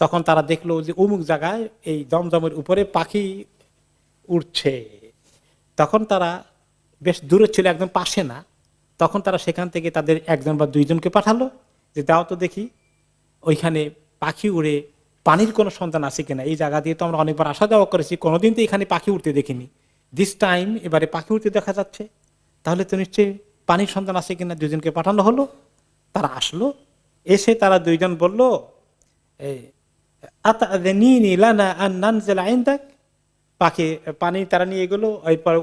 তখন তারা দেখল যে অমুক জায়গায় এই দমদমের উপরে পাখি উঠছে তখন তারা বেশ দূরে ছিল একদম পাশে না। তখন তারা সেখান থেকে তাদের একজন বা দুইজনকে পাঠালো যে দাও তো দেখি ওইখানে পাখি উড়ে পানির কোনো সন্তান আছে কিনা? এই জায়গা দিয়ে তো আমরা অনেকবার আসা যাওয়া করেছি কোনোদিন তো এখানে পাখি উঠতে দেখিনি। দিস টাইম এবারে পাখি উঠতে দেখা যাচ্ছে। তাহলে তো নিশ্চয়ই পানির সন্তান আছে কিনা দুজনকে পাঠানো হলো। তারা আসলো এসে তারা দুইজন বলল এই, পাখি, পানি তারা নিয়ে এরপর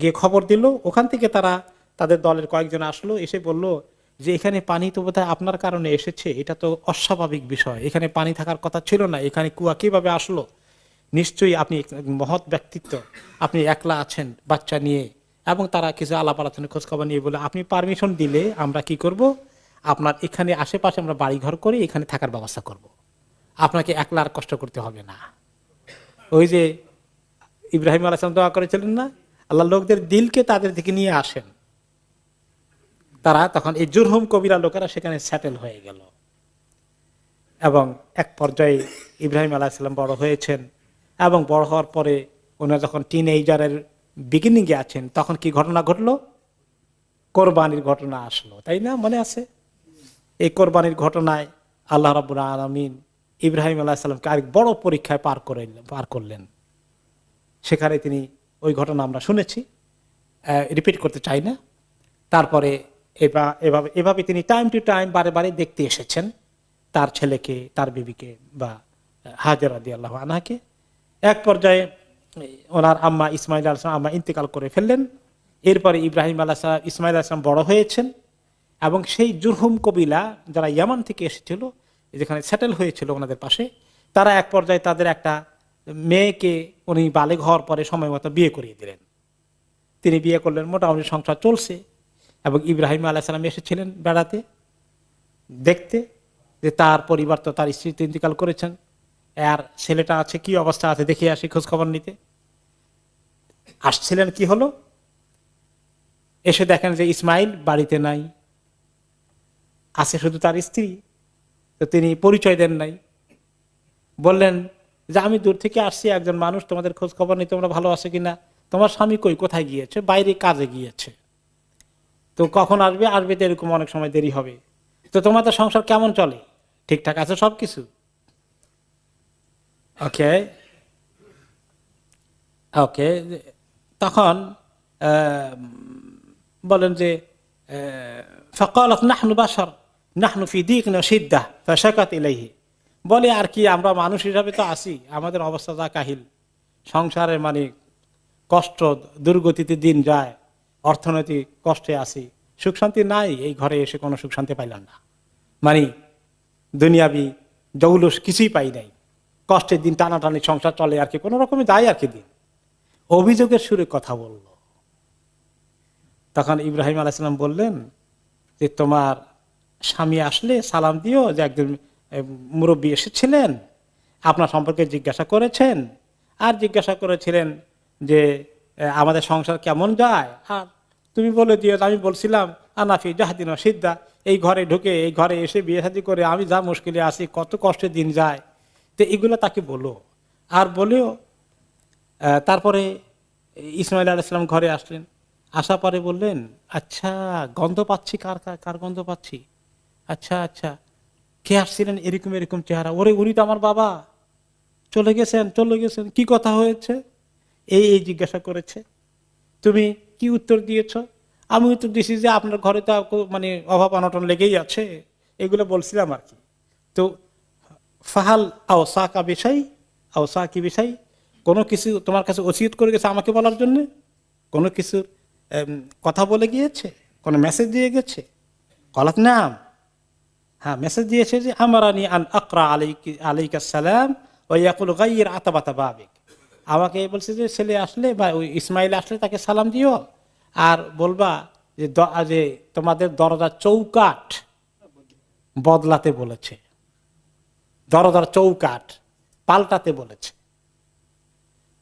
গিয়ে খবর দিল। ওখান থেকে তারা তাদের দলের কয়েকজন আসলো, এসে বলল যে, এখানে পানি তো বোধহয় আপনার কারণে এসেছে। এটা তো অস্বাভাবিক বিষয়। এখানে পানি থাকার কথা ছিল না। এখানে কুয়া কীভাবে আসলো? নিশ্চয়ই আপনি মহৎ ব্যক্তিত্ব। আপনি একলা আছেন বাচ্চা নিয়ে। এবং তারা কিছু আলাপ আলোচনা খোঁজখবর নিয়ে বলে আপনি পারমিশন দিলে আমরা কি করব? আপনার এখানে আশেপাশে আমরা বাড়ি ঘর করে এখানে থাকার ব্যবস্থা করব। আপনাকে একলা আর কষ্ট করতে হবে না। ওই যে ইব্রাহিম আলাইসলাম দোয়া করেছিলেন না, আল্লাহ লোকদের দিলকে তাদের দিকে নিয়ে আসেন। তারা তখন এই জুরহুম কবিরা লোকেরা সেখানে সেটেল হয়ে গেল। এবং এক পর্যায়ে ইব্রাহিম আলাইসাল্লাম বড় হয়েছেন এবং বড় হওয়ার পরে ওনারা যখন টিন এইজারের বিগিনিংয়ে আছেন, তখন কি ঘটনা ঘটলো? কোরবানির ঘটনা আসলো, তাই না? মনে আছে? এই কোরবানির ঘটনায় আল্লাহ রাবুল আলমিন ইব্রাহিম আল্লাহ সাল্লামকে আরেক বড় পরীক্ষায় পার করে পার করলেন। সেখানে তিনি ওই ঘটনা আমরা শুনেছি। রিপিট করতে চাই না। তারপরে এভাবে এভাবে তিনি টাইম টু টাইম বারে বারে দেখতে এসেছেন তার ছেলেকে, তার বিবিকে বা হাজার আদি আল্লাহ আনাকে এক পর্যায়ে ওনার আম্মা ইসমাইল আলাম আম্মা ইন্তেকাল করে ফেললেন। এরপরে ইব্রাহিম আলাহ ইসমাইল আসলাম বড় হয়েছেন এবং সেই জুরহুম কবিলা যারা ইয়ামান থেকে এসেছিল যেখানে সেটেল হয়েছিল ওনাদের পাশে, তারা এক পর্যায়ে তাদের একটা মেয়েকে উনি বালেগ হওয়ার পরে সময় মতো বিয়ে করিয়ে দিলেন। তিনি বিয়ে করলেন, মোটামুটি সংসার চলছে এবং ইব্রাহিম আলাহ সালাম এসেছিলেন বেড়াতে। দেখতে যে তার পরিবার তো তার স্ত্রী ইন্তিকাল করেছেন, আর ছেলেটা আছে, কি অবস্থা আছে দেখে আসি খোঁজ খবর নিতে। আসছিলেন কি হলো? এসে দেখেন যে ইসমাইল বাড়িতে নাই, আছে শুধু তার স্ত্রী। তো তিনি পরিচয় দেন নাই। বললেন যে, আমি দূর থেকে আসছি, একজন মানুষ, তোমাদের খোঁজ খবর নিয়ে তোমরা ভালো আছে কিনা? তোমার স্বামী কই? কোথায় গিয়েছে? বাইরে কাজে গিয়েছে। তো কখন আসবে? আসবে তো এরকম অনেক সময় দেরি হবে। তো তোমাদের সংসার কেমন চলে? ঠিকঠাক আছে সব কিছু ওকে। ওকে। তখন বলেন যে ফকালত নাহনু বাসার বলে, আর কি, আমরা মানুষ হিসাবে তো আছি, আমাদের অবস্থা যা কাহিল। সংসারে মানে কষ্ট, দুর্গতিতে দিন যায়, অর্থনৈতিক কষ্টে আছি। সুখ শান্তি নাই, এই ঘরে এসে কোনো সুখ শান্তি পাইলাম না। মানে দুনিয়াবি জৌলুস কিছুই পাই নাই। কষ্টের দিন টানাটানি সংসার চলে, আর কি, কোনো রকমে যায় আর কি দিন। অভিযোগের সুরে কথা বলল। তখন ইব্রাহিম আলাইসালাম বললেন যে, তোমার স্বামী আসলে সালাম দিও যে একজন মুরব্বী এসেছিলেন, আপনার সম্পর্কে জিজ্ঞাসা করেছেন, আর জিজ্ঞাসা করেছিলেন যে আমাদের সংসার কেমন যায়? আর তুমি বলে দিও আমি বলছিলাম আনাফি জাহাদিন সিদ্ধা এই ঘরে ঢুকে, এই ঘরে এসে বিয়ে শাদী করে আমি যা মুশকিলে আছি, কত কষ্টের দিন যায়। তো এগুলো তাকে বলো। আর বলেও তারপরে ইসমাইল আলাইসালাম ঘরে আসলেন। আসা পরে বললেন আচ্ছা গন্ধ পাচ্ছি কার কার গন্ধ পাচ্ছি? আচ্ছা আচ্ছা। কে আসছিলেন? এরকম এরকম চেহারা। ওরে, উনি তো আমার বাবা। চলে গেছেন চলে গেছেন। কি কথা হয়েছে? এই এই জিজ্ঞাসা করেছে। তুমি কি উত্তর দিয়েছ? আমি উত্তর দিয়েছি যে আপনার ঘরে তো মানে অভাব অনটন লেগেই আছে। এগুলো বলছিলাম আর কি। তো, ফাহাল আও সাকা বিষয় আও সাকি বিষয় কোনো কিছু তোমার কাছে ওসিয়ত করে গেছে আমাকে বলার জন্য? কোনো কিছুর কথা বলে গিয়েছে? কোনো মেসেজ দিয়ে গেছে? কলাত নাম? হ্যাঁ মেসেজ দিয়েছে যে, আমারানি আন আকরা আলাইকি, আলাইকা সালাম ওই ইয়াকুল গাইয়ের আতাবাতা বাবিক আমাকে বলছে যে, ছেলে আসলে বা ওই ইসমাইল আসলে তাকে সালাম দিও আর বলবা যে, দ- যে তোমাদের দরজা চৌকাঠ বদলাতে বলেছে। দরজার চৌকাঠ পাল্টাতে বলেছে।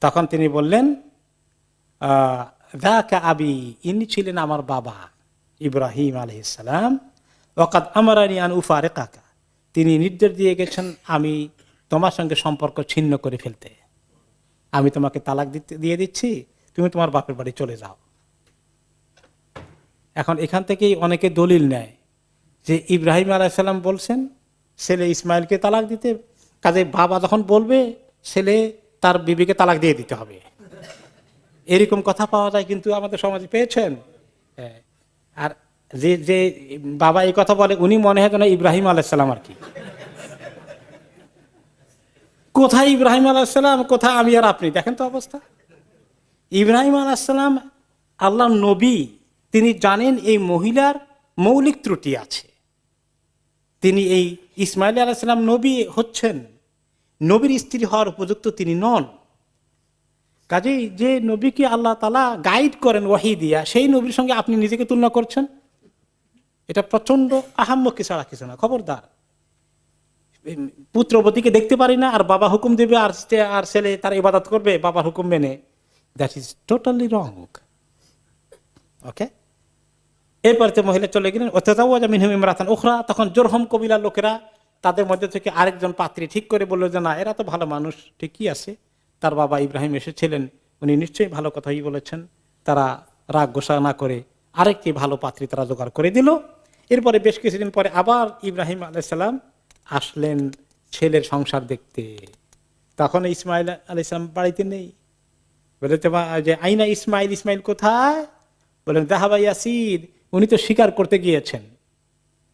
তখন তিনি বললেন দাকা আবি, ইনি ছিলেন আমার বাবা ইব্রাহিম আলহিসাম ওকাদ আমারানি আন উফারে কাকা তিনি নির্দেশ দিয়ে গেছেন, আমি তোমার সঙ্গে সম্পর্ক ছিন্ন করে ফেলতে। আমি তোমাকে তালাক দিতে, দিয়ে দিচ্ছি, তুমি তোমার বাপের বাড়ি চলে যাও। এখন এখান থেকেই অনেকে দলিল নেয় যে ইব্রাহিম আলাইসাল্লাম বলছেন, ছেলে ইসমাইলকে তালাক দিতে। কাজে বাবা যখন বলবে, ছেলে তার বিবিকে তালাক দিয়ে দিতে হবে। এরকম কথা পাওয়া যায় কিন্তু আমাদের সমাজে পেয়েছেন। হ্যাঁ। আর যে যে বাবা এই কথা বলে, উনি মনে হয় যেন ইব্রাহিম আলাইসাল্লাম আর কি। কোথায় ইব্রাহিম আলাইসাল্লাম কোথায় আমি আর আপনি? দেখেন তো অবস্থা। ইব্রাহিম আলাইসাল্লাম আল্লাহ নবী, তিনি জানেন এই মহিলার মৌলিক ত্রুটি আছে। তিনি এই ইসমাইল আলাইসাল্লাম নবী হচ্ছেন। নবীর স্ত্রী হওয়ার উপযুক্ত তিনি নন। কাজেই যে নবীকে আল্লাহ তালা গাইড করেন, ওয়াহি দিয়া, সেই নবীর সঙ্গে আপনি নিজেকে তুলনা করছেন? এটা প্রচণ্ড আহাম্মকি ছাড়া কিছু না, খবরদার। পুত্রবতীকে দেখতে পারি না, আর বাবা হুকুম দেবে, আর আর ছেলে তার ইবাদত করবে, বাবার হুকুম মেনে। That is totally wrong okay এরপরে তো মহিলা চলে গেলেন অত্যাচার ওখরা তখন জোরহম কবিলার লোকেরা তাদের মধ্যে থেকে আরেকজন পাত্রী ঠিক করে বলল যে, না, এরা তো ভালো মানুষ, ঠিকই আছে। তার বাবা ইব্রাহিম এসেছিলেন, উনি নিশ্চয়ই ভালো কথাই বলেছেন। তারা রাগ গোসা না করে আরেকটি ভালো পাত্রী তারা জোগাড় করে দিল। এরপরে বেশ কিছুদিন পরে আবার ইব্রাহিম আলাইসাল্লাম আসলেন ছেলের সংসার দেখতে। তখন ইসমাইল আলাইসালাম বাড়িতে নেই। বলে তো মা- যে আইনা ইসমাইল ইসমাইল কোথায়? বলেন, দাহাবা ইয়াসিদ উনি তো শিকার করতে গিয়েছেন।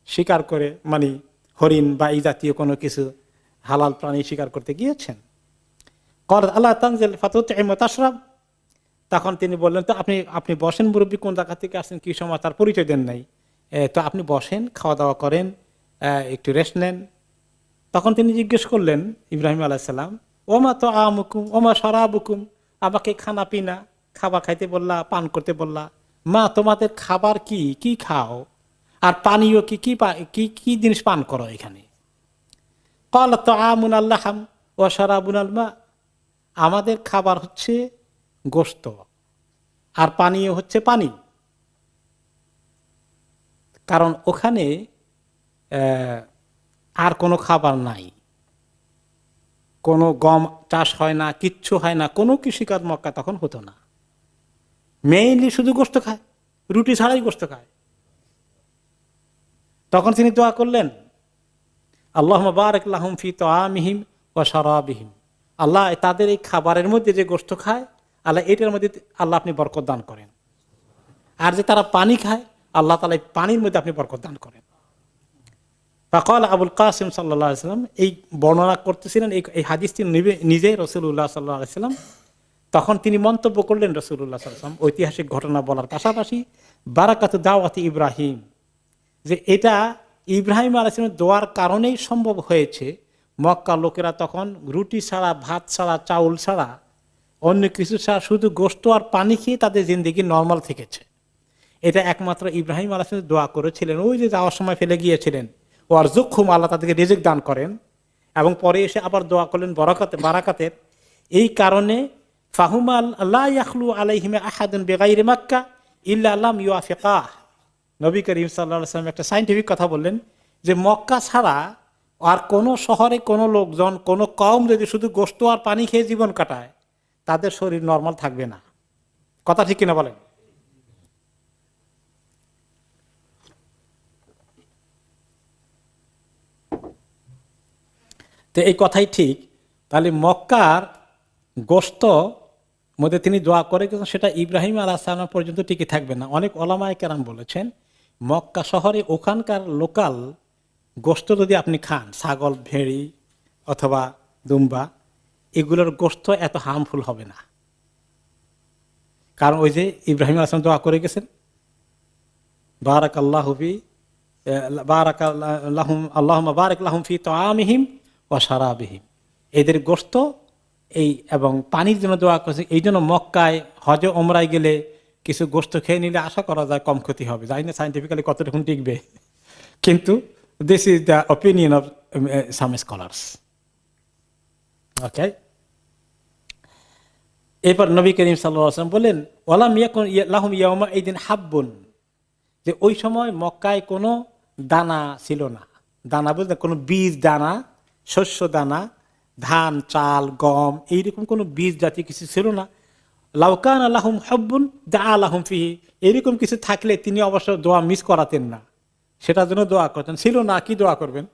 শিকার করে মানে হরিণ বা এই জাতীয় কোনো কিছু হালাল প্রাণী শিকার করতে গিয়েছেন। কর আল্লাহ তানজেল ফাতুত তাসরাব তখন তিনি বললেন, তো আপনি আপনি বসেন মুরব্বী, কোন জায়গা থেকে আসেন কি সময়? তার পরিচয় দেন নাই। তো আপনি বসেন খাওয়া দাওয়া করেন একটু রেস্ট নেন। তখন তিনি জিজ্ঞেস করলেন, ইব্রাহিম আলাইসাল্লাম ওমা তো আমুকুম ওমা সরাবুকুম আমাকে খানা পিনা, খাবার খাইতে বললা, পান করতে বললা। মা, তোমাদের খাবার কি? কি খাও? আর পানীয় কি কি কি কি জিনিস পান করো এখানে? কল তো আমুন আল্লাহাম ও সারাবুন আলমা আমাদের খাবার হচ্ছে গোস্ত আর পানীয় হচ্ছে পানি। কারণ ওখানে আর কোনো খাবার নাই। কোনো গম চাষ হয় না, কিচ্ছু হয় না, কোনো কৃষিকাজ মক্কা তখন হতো না। মেইনলি শুধু গোস্ত খায়, রুটি ছাড়াই গোস্ত খায়। তখন তিনি দোয়া করলেন আল্লাহ বারেক লাহুম ফি তো আমিহিম ও সারাবিহিম আল্লাহ তাদের এই খাবারের মধ্যে যে গোস্ত খায়, আল্লাহ এটার মধ্যে আল্লাহ আপনি বরকত দান করেন। আর যে তারা পানি খায় আল্লাহ তালা এই পানির মধ্যে আপনি বরকত দান করেন। ফাকল আবুল কাসিম সাল্লাহ সাল্লাম এই বর্ণনা করতেছিলেন, এই হাদিসটি নিবে- নিজে রসুল্লাহ সাল্লাহ সাল্লাম। তখন তিনি মন্তব্য করলেন রসুল্লাহ সাল্লাম, ঐতিহাসিক ঘটনা বলার পাশাপাশি বারাকাত দাওয়াতি ইব্রাহিম, যে এটা ইব্রাহিম আলাইসলামের দোয়ার কারণেই সম্ভব হয়েছে। মক্কা লোকেরা তখন রুটি ছাড়া, ভাত ছাড়া, চাউল ছাড়া, অন্য কিছু ছাড়া শুধু গোস্ত আর পানি খেয়ে তাদের জিন্দিগি নর্মাল থেকেছে। এটা একমাত্র ইব্রাহিম আলাহ দোয়া করেছিলেন। ওই যে যাওয়ার সময় ফেলে গিয়েছিলেন। ও আর জুক্ষুম আল্লাহ তাদেরকে রিজিক দান করেন এবং পরে এসে আবার দোয়া করলেন বরাকাতে বারাকাতের। এই কারণে ফাহুমা আল্লাহ ইয়াখলু আলাইহিমে আহাদুন বেগাইরে মাক্কা ইল্লা আল্লাম ইউআফিকাহ। নবী করিম সাল্লাম একটা সাইন্টিফিক কথা বললেন যে মক্কা ছাড়া আর কোনো শহরে কোনো লোকজন, কোনো কম যদি শুধু গোস্ত আর পানি খেয়ে জীবন কাটায়, তাদের শরীর নর্মাল থাকবে না। কথা ঠিক কিনা বলেন? তো এই কথাই ঠিক। তাহলে মক্কার গোস্ত মধ্যে তিনি দোয়া করে কিন্তু সেটা ইব্রাহিম সালাম পর্যন্ত টিকে থাকবে না। অনেক ওলামায় কেরাম বলেছেন, মক্কা শহরে ওখানকার লোকাল গোস্ত যদি আপনি খান, ছাগল, ভেড়ি অথবা দুম্বা, এগুলোর গোস্ত এত হার্মফুল হবে না। কারণ ওই যে ইব্রাহিম আসলাম দোয়া করে গেছেন বারাক আল্লাহফি বারাক আল্লাহুম আল্লাহ বারাক লাহুম ফি তো আমিহিম ও সারাবিহিম এদের গোস্ত এই এবং পানির জন্য দোয়া করছে, এই জন্য মক্কায় হজ ওমরায় গেলে কিছু গোস্ত খেয়ে নিলে আশা করা যায় কম ক্ষতি হবে। জানি না সাইন্টিফিক্যালি কতটুকু টিকবে। কিন্তু this is the opinion of some scholars okay এরপর নবী করিম সাল্লাম বলেন ওলাম ইয়াকুন লাহুম ইয়াউমা এই দিন হাব্বুন। যে ওই সময় মক্কায় কোনো দানা ছিল না। দানা বলতে কোনো বীজ, দানা শস্য দানা ধান, চাল, গম, এইরকম কোনো বীজ জাতীয় কিছু ছিল না। লাউকান আল্লাহম হব্বুন দা আল্লাহম ফিহি। এরকম কিছু থাকলে তিনি অবশ্য দোয়া মিস করাতেন না। সেটার জন্য দোয়া করতেন। ছিল না, কি দোয়া করবেন?